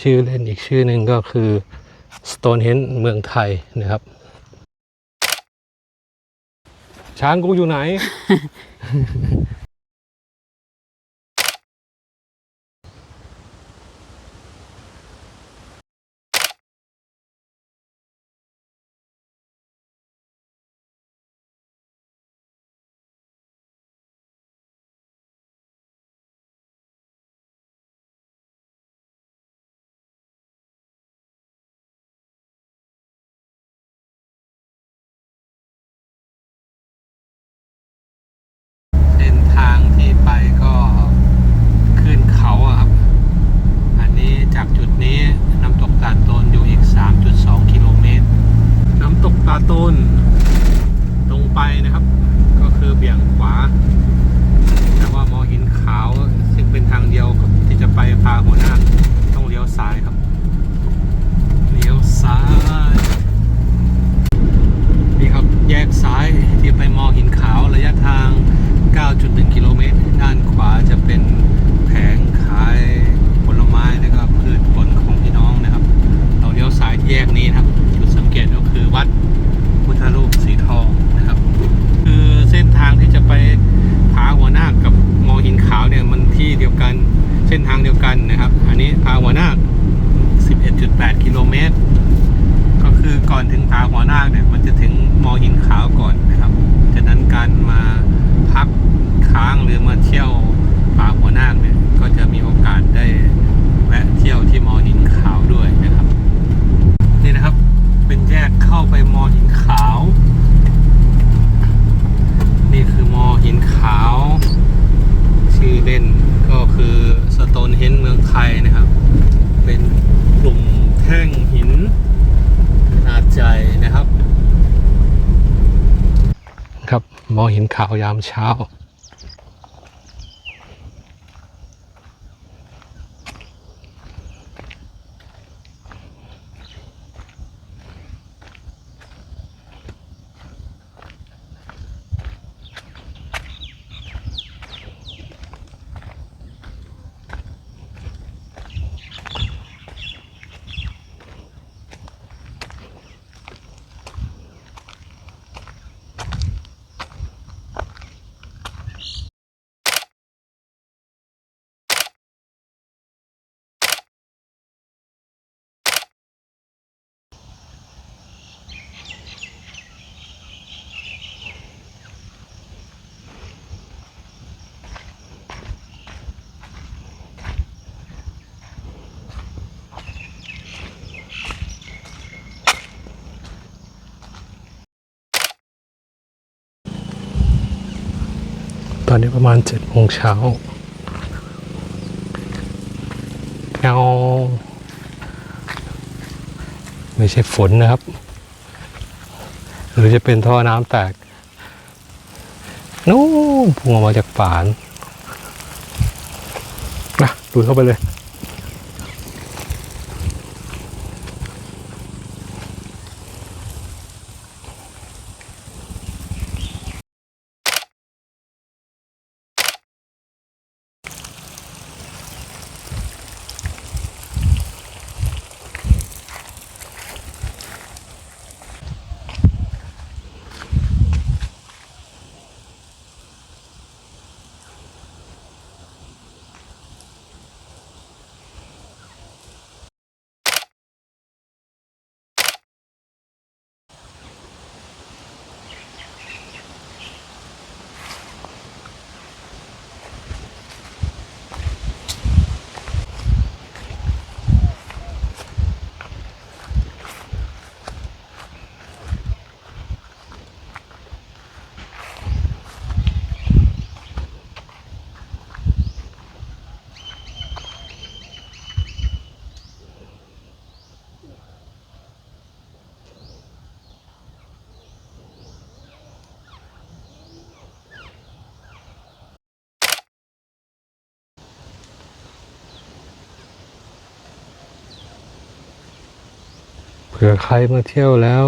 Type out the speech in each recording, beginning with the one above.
ชื่อเล่นอีกชื่อหนึ่งก็คือ Stonehenge เมืองไทยนะครับ ช้างกูอยู่ไหน ไปก็ขึ้นเขาอะครับ อันนี้จากจุดนี้น้ำตกตาโตนอยู่อีก 3.2 กิโลเมตร น้ำตกตาโตนตรงไปนะครับ ก็คือเบี่ยงขวา แต่ว่ามอหินขาวซึ่งเป็นทางเดียวที่จะไปพาหัวหน้าต้องเลี้ยวซ้ายครับ เลี้ยวซ้าย นี่ครับแยกซ้ายที่ไปมอหินขาวระยะทาง 9.1 กิโลเมตร ด้านขวาจะเป็นแผงขายผลไม้แล้วก็พืชผลของพี่น้องนะครับ เราเลี้ยวซ้ายแยกนี้นะครับ จุดสังเกตก็คือวัดพุทธรูปสีทองนะครับ คือเส้นทางที่จะไปผาหัวหน้าคกับมอหินขาวเนี่ยมันที่เดียวกันเส้นทางเดียวกันนะครับ อันนี้ผาหัวหน้าค11.8 กิโลเมตร ก็คือก่อนถึงผาหัวนาคเนี่ยมันจะถึงมอหินขาวก่อนนะครับฉะนั้นการมาพักค้างหรือมาเที่ยวผาหัวนาคเนี่ยก็จะมีโอกาสได้แวะเที่ยวที่มอหินขาวด้วยนะครับ นี่นะครับเป็นแยกเข้าไปมอหินขาว นี่คือมอหินขาว ชื่อเล่นก็คือสโตนเฮนเมืองไทยนะครับ เป็นกลุ่มแท่ง หินขนาดใหญ่นะครับ ครับมองเห็นขาวยามเช้า นนี้ประมาณเจ็ดโมงเช้าเงาไม่ใช่ฝนนะครับ หรือจะเป็นท่อน้ำแตก นู้นพุ่งออกมาจากฝานนะดูดเข้าไปเลย ผื่อใครมาเที่ยวแล้ว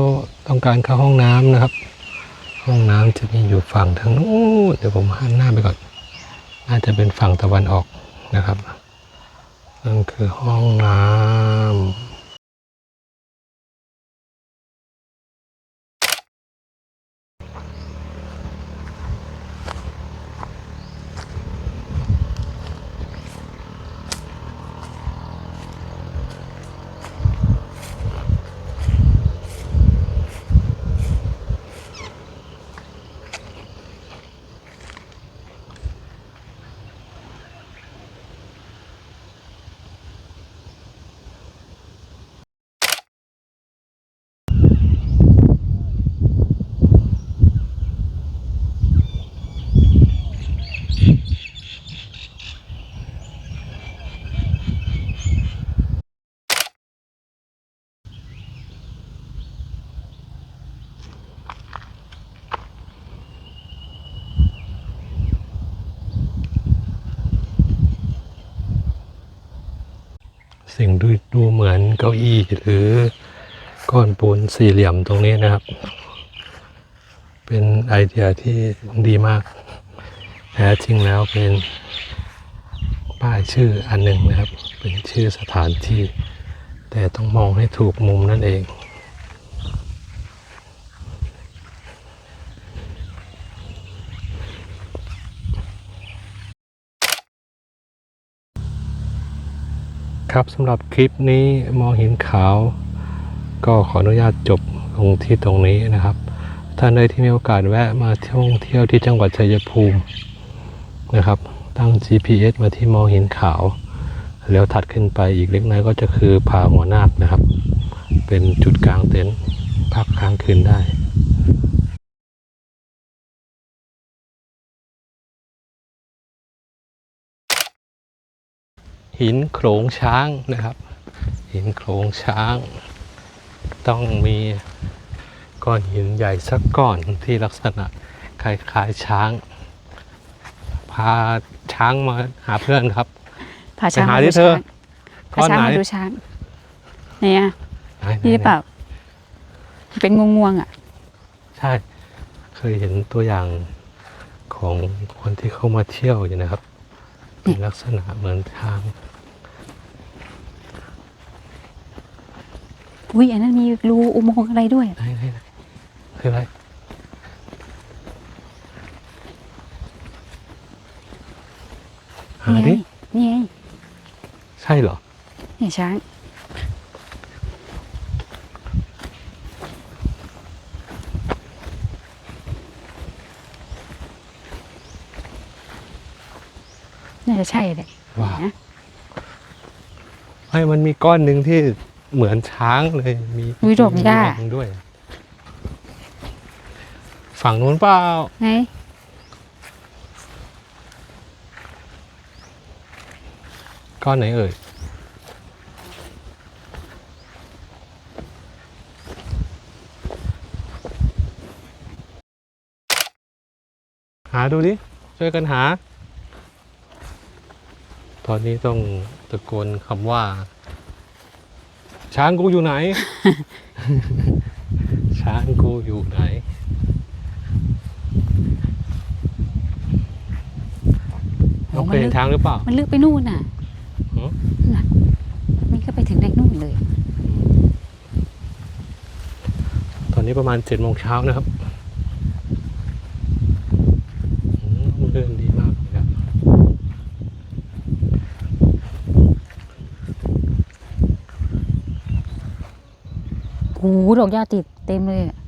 ต้องการเข้าห้องน้ำนะครับ ห้องน้ำจะมีอยู่ฝั่งทางนู้นเดี๋ยวผมหันหน้าไปก่อน น่าจะเป็นฝั่งตะวันออกนะครับนั่นคือห้องน้ำ สิ่งดูดูเหมือนเก้าอี้หรือก้อนปูนสี่เหลี่ยมตรงนี้นะครับ เป็นไอเดียที่ดีมากแท้จริงแล้วเป็นป้ายชื่ออันหนึ่งนะครับ เป็นชื่อสถานที่ แต่ต้องมองให้ถูกมุมนั่นเอง ครับสำหรับคลิปนี้มองเห็นขาว ก็ขออนุญาตจบลงที่ตรงนี้นะครับ ท่านใดที่มีโอกาสแวะมาท่องเที่ยวที่จังหวัดชัยภูมินะครับ ตั้ง GPS มาที่มองเห็นขาว แล้วถัดขึ้นไปอีกเล็กน้อยก็จะคือผาหัวนาคนะครับ เป็นจุดกลางเต็นท์พักค้างคืนได้ หินโขลงช้างนะครับ หินโขลงช้าง ต้องมีก้อนหินใหญ่สักก้อนที่ลักษณะคล้ายๆช้าง พาช้างมาหาเพื่อนครับพาช้างไปหามาดิดูเธอช้างพาช้างก้อนไหนมาดูช้างเนี่ยไหนนี่หรือเปล่าเป็นงวงๆอะ ใช่ เคยเห็นตัวอย่างของคนที่เข้ามาเที่ยวอยู่นะครับ เป็นลักษณะเหมือนช้าง อุ้ยอันนั้นมีรูอุโมงค์อะไรด้วยไหนไหนไหนคืออะไรหานี่ไงดินี่ไงใช่เหรอเนี่ยช้าง จะใช่เลยว้าวนะไม่มันมีก้อนหนึ่งที่เหมือนช้างเลย มีอุ้ยดอกหญ้า มีวังด้วย ฝั่งนู้นเปล่าไงก้อนไหนเอ่ย หาดูดิ ช่วยกันหาต อนนี้ต้องตะโกนคำว่า ช้างกูอยู่ไหน ช้างกูอยู่ไหน น้องเคยเห็นช้างหรือเปล่า มันลึกไปนู่นน่ะหือน่ะนี่ก็ไปถึงในนู่นเลย ตอนนี้ประมาณเจ็ดโมงเช้านะครับอืมเดินดีมากเลยครับ โอ้โหดอกหญ้าติดเต็มเลยอะ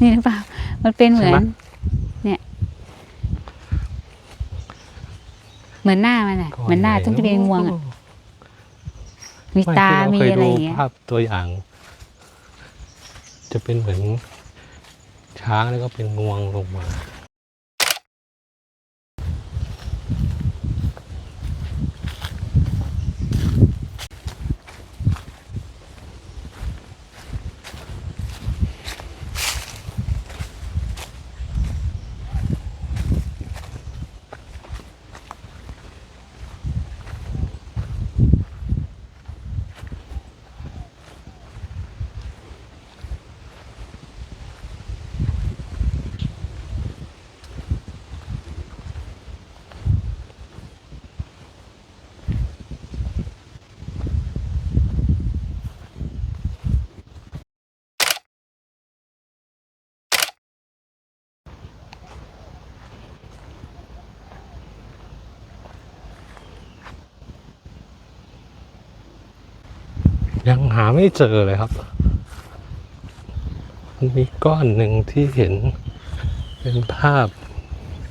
นี่หรือเปล่า มันเป็นเหมือนใช่ไหมเนี่ย เหมือนหน้ามันอะ เหมือนหน้าต้องจะเป็นงวงอะ มีไม่ตาที่เรมีเคยอะไรดูอย่างเงี้ยภาพตัวอย่าง จะเป็นเหมือนช้างแล้วก็เป็นงวงลงมา ยังหาไม่เจอเลยครับมีก้อนหนึ่งที่เห็นเป็นภาพ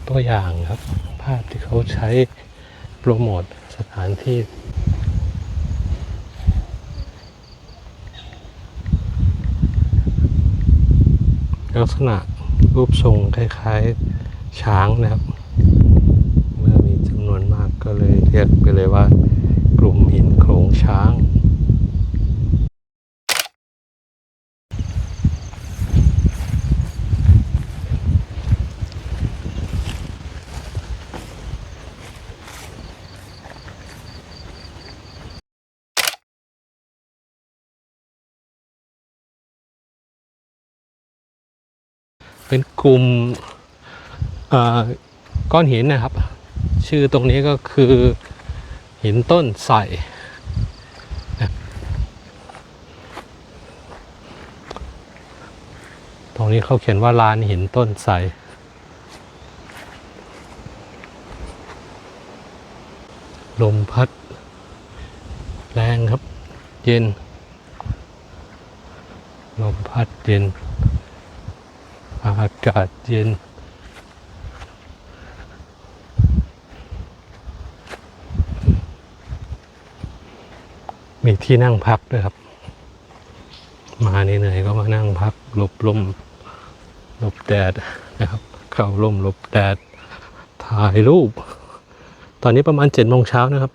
ตัวอย่างครับ ภาพที่เขาใช้โปรโมทสถานที่ลักษณะรูปทรงคล้ายๆช้างนะครับ เมื่อมีจำนวนมากก็เลยเรียกไปเลยว่ากลุ่มหินโขลงช้าง เป็นกลุ่มก้อนหินนะครับ ชื่อตรงนี้ก็คือหินต้นใสตรงนี้เขาเขียนว่าลานหินต้นใสลมพัด แรงครับ เย็น ลมพัดเย็นากาศเย็น มีที่นั่งพักด้วยครับ มาเหนื่อยๆก็มานั่งพักหลบลมหลบแดดนะครับ เข้าลมหลบแดดถ่ายรูป ตอนนี้ประมาณเจ็ดโมงเช้านะครับ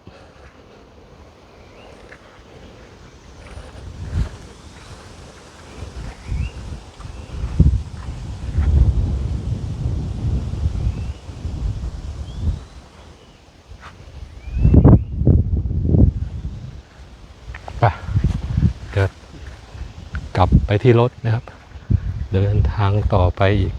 ไปเดี๋ยวกลับ ไปที่รถนะครับ เดินทางต่อไปอีก